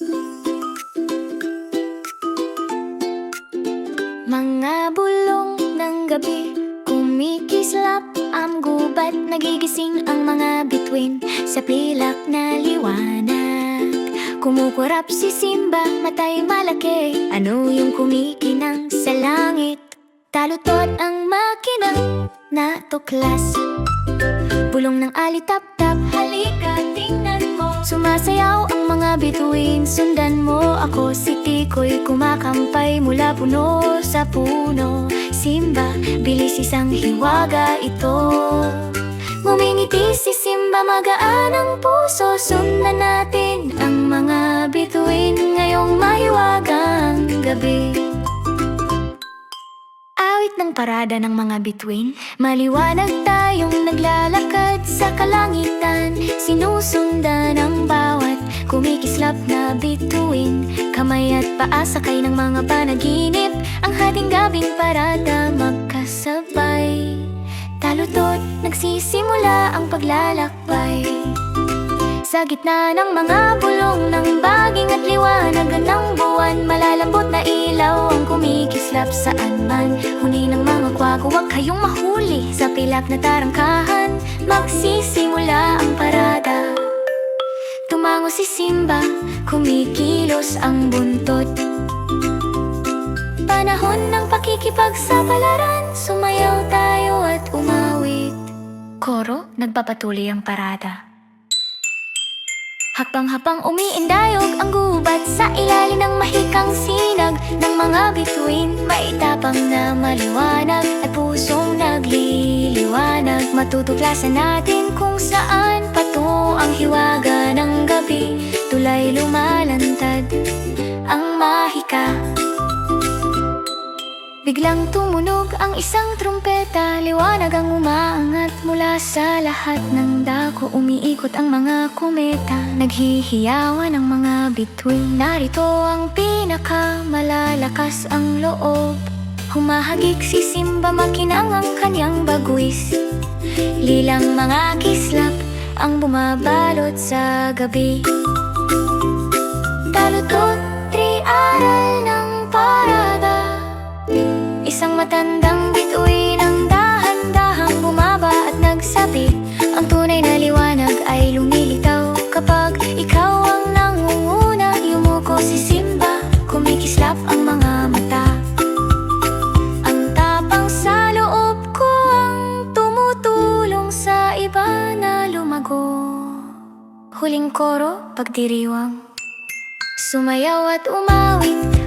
Mga bulong ng gabi Kumikislap ang gubat. Nagigising ang mga bituin Sa pilak na liwanag. Kumukurap si Simba Matay malaki. Ano yung kumikinang sa langit? Talutot ang makinang Natuklas Bulong ng alitap-tap Halika, tingnan mo. Sumasayaw mga bituin Sundan mo ako. Si Tikoy Kumakampay mula puno sa puno. Simba, bilis isang hiwaga ito. Ngumingiti si Simba Magaan ang puso. Sundan natin ang mga bituin Ngayong mahiwagang gabi. Awit ng parada ng mga bituin. Maliwanag tayong naglalakad sa kalangitan. Sinusundan ang bawat kumikislap na bituin. Kamay at paa sakay ng mga panaginip. Ang hating gabing parada magkasabay. Talutot, nagsisimula ang paglalakbay. Sa gitna ng mga bulong ng baging at liwanag ng buwan Malalambot na ilaw ang kumikislap saan man Huni ng mga kwago, huwag kayong mahuli. Sa pilak na tarangkahan, magsisimula ang parada Tumango si Simba, kumikilos ang buntot. Panahon ng pakikipagsapalaran Sumayaw tayo at umawit. Koro, nagpapatuloy ang parada. Hakbang-hakbang umiindayog ang gubat Sa ilalim ng mahikang sinag bituin Maitapang na maliwanag At pusong nagliliwanag. Matutuklasan natin kung saan Pato ang hiwaga ng gabi. Tulay lumalantad Ang mahika. Biglang tumunog ang isang trumpeta. Liwanag ang umaangat sa lahat ng dako. Umiikot ang mga kometa. Naghihiyawan ang mga bituin. Narito ang pinakamalalakas ang loob. Humahagik si Simba makinang ang kanyang baguis Lilang mga kislap ang bumabalot sa gabi. Talutot, tri-aral ng parada. Isang matandang bituin nagsabi Ang tunay na liwanag ay lumilitaw. Kapag ikaw ang nangunguna Yumuko si Simba, kumikislap ang mga mata. Ang tapang sa loob ko ang tumutulong sa iba na lumago. Huling koro, pagdiriwang. Sumayaw at umawit,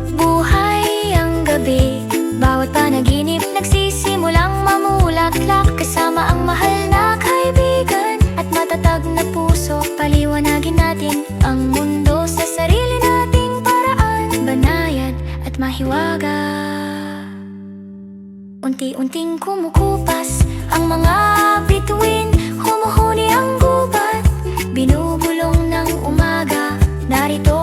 hiwaga Unti-unting kumukupas ang mga bituin. Humuhuni ang gubat Binubulong ng umaga. Narito